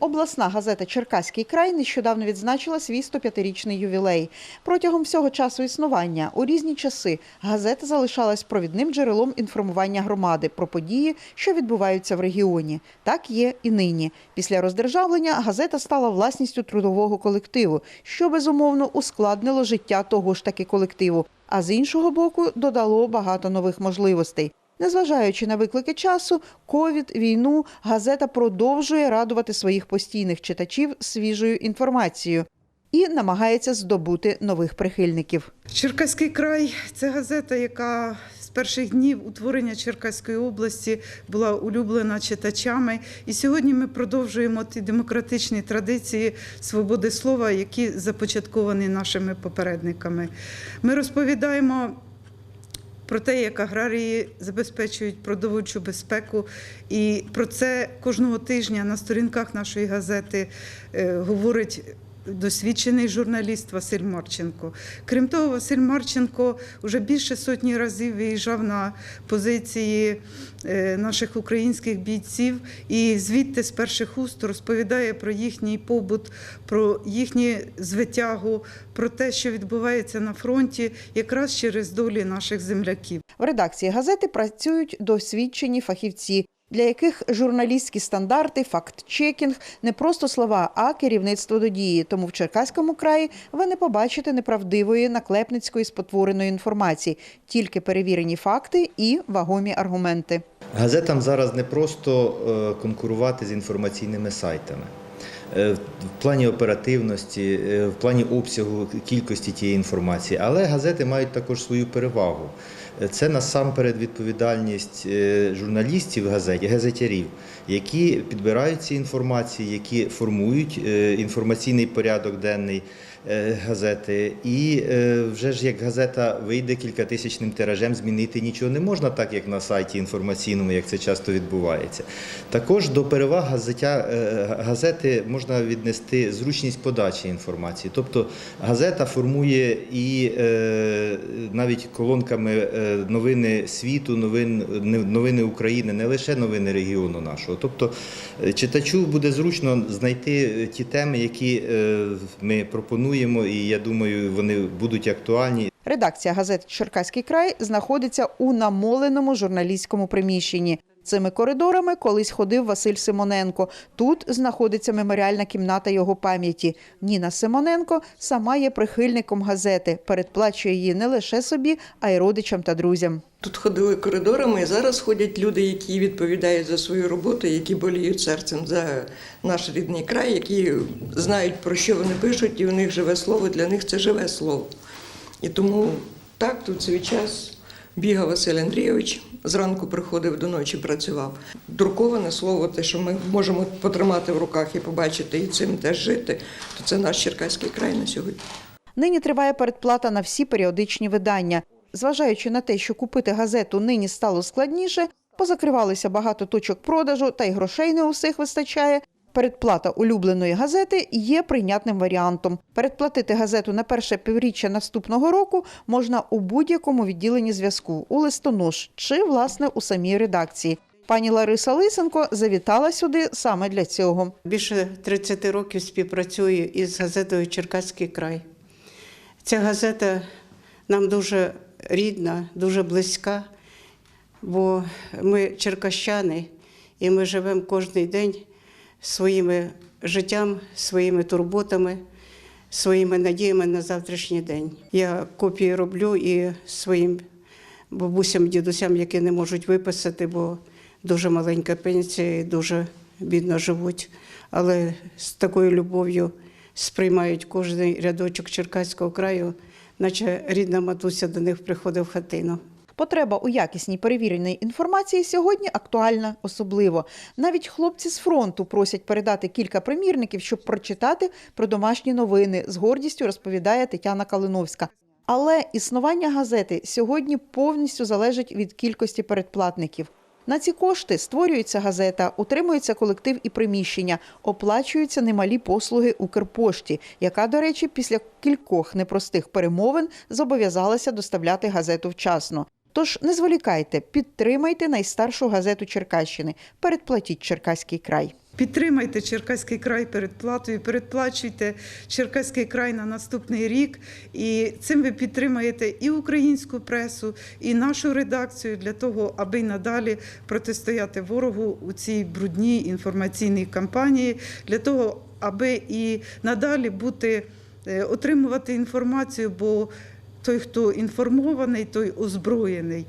Обласна газета Черкаський край нещодавно відзначила свій 105-річний ювілей. Протягом всього часу існування у різні часи газета залишалась провідним джерелом інформування громади про події, що відбуваються в регіоні. Так є і нині. Після роздержавлення газета стала власністю трудового колективу, що безумовно ускладнило життя того ж таки колективу. А з іншого боку, додало багато нових можливостей. Незважаючи на виклики часу, ковід, війну, газета продовжує радувати своїх постійних читачів свіжою інформацією і намагається здобути нових прихильників. Черкаський край це газета, яка з перших днів утворення Черкаської області була улюблена читачами. І сьогодні ми продовжуємо ті демократичні традиції свободи слова, які започатковані нашими попередниками. Ми розповідаємо. Про те, як аграрії забезпечують продовольчу безпеку, і про це кожного тижня на сторінках нашої газети е, говорить досвідчений журналіст Василь Марченко. Крім того, Василь Марченко вже більше сотні разів виїжджав на позиції е, наших українських бійців і звідти з перших уст розповідає про їхній побут, про їхню звитягу, про те, що відбувається на фронті, якраз через долі наших земляків. В редакції газети працюють досвідчені фахівці, для яких журналістські стандарти, факт-чекінг не просто слова, а керівництво до дії. Тому в Черкаському краї ви не побачите неправдивої наклепницької спотвореної інформації, тільки перевірені факти і вагомі аргументи. Газетам зараз не просто е, конкурувати з інформаційними сайтами. Е, В плані оперативності, е, в плані обсягу кількості тієї інформації, але газети мають також свою перевагу. Е, Це насамперед відповідальність журналістів газеті, газетярів, які підбирають ці інформації, які формують інформаційний порядок денний газети. І вже ж як газета вийде кількатисячним тиражем, змінити нічого не можна, так як на сайті інформаційному, як це часто відбувається. Також до переваг газетя, газети можна віднести зручність подачі інформації. Тобто газета формує і е, навіть колонками е, новини світу, новин, новини України, не лише новини регіону нашого. Тобто е, читачу буде зручно знайти е, ті теми, які ми пропонуємо, і я думаю, вони будуть актуальні. Редакція газети Черкаський край знаходиться у намоленому журналістському приміщенні. Цими коридорами колись ходив Василь Симоненко. Тут знаходиться меморіальна кімната його пам'яті. Ніна Симоненко сама є прихильником газети, передплачує її не лише собі, а й родичам та друзям. Тут ходили коридорами, і зараз ходять люди, які відповідають за свою роботу, які боліють серцем за наш рідний край, які знають, про що вони пишуть, і у них живе слово, для них це живе слово. І тому так, тут свій час бігав Василь Андрійович, зранку приходив до ночі, працював. Друковане слово, те, що ми можемо потримати в руках і побачити, і цим теж жити, то це наш Черкаський край на сьогодні. Нині триває передплата на всі періодичні видання. Зважаючи на те, що купити газету нині стало складніше, позакривалися багато точок продажу, та й грошей не усіх вистачає. Передплата улюбленої газети є прийнятним варіантом. Передплатити газету на перше півріччя наступного року можна у будь-якому відділенні зв'язку, у листонож чи, власне, у самій редакції. Пані Лариса Лисенко завітала сюди саме для цього. Більше 30 років співпрацюю із газетою Черкаський край. Ця газета нам дуже рідна, дуже близька, бо ми черкащани і ми живемо кожен день своїм життям, своїми турботами, своїми надіями на завтрашній день. Я копії роблю і своїм бабусям, дідусям, які не можуть виписати, бо дуже маленька пенсія і дуже бідно живуть. Але з такою любов'ю сприймають кожен рядочок Черкаського краю, наче рідна матуся до них приходить в хатину. Потреба у якісній перевіреній інформації сьогодні актуальна особливо. Навіть хлопці з фронту просять передати кілька примірників, щоб прочитати про домашні новини. З гордістю розповідає Тетяна Калиновська. Але існування газети сьогодні повністю залежить від кількості передплатників. На ці кошти створюється газета, утримується колектив і приміщення, оплачуються немалі послуги Укрпошті, яка, до речі, після кількох непростих перемовин зобов'язалася доставляти газету вчасно. Тож не зволікайте, підтримайте найстаршу газету Черкащини. Передплатіть Черкаський край. Підтримайте Черкаський край передплатою, передплачуйте Черкаський край на наступний рік. І цим ви підтримаєте і українську пресу, і нашу редакцію для того, аби надалі протистояти ворогу у цій брудній інформаційній кампанії, для того, аби і надалі бути е, отримувати інформацію, бо той, хто інформований, той озброєний.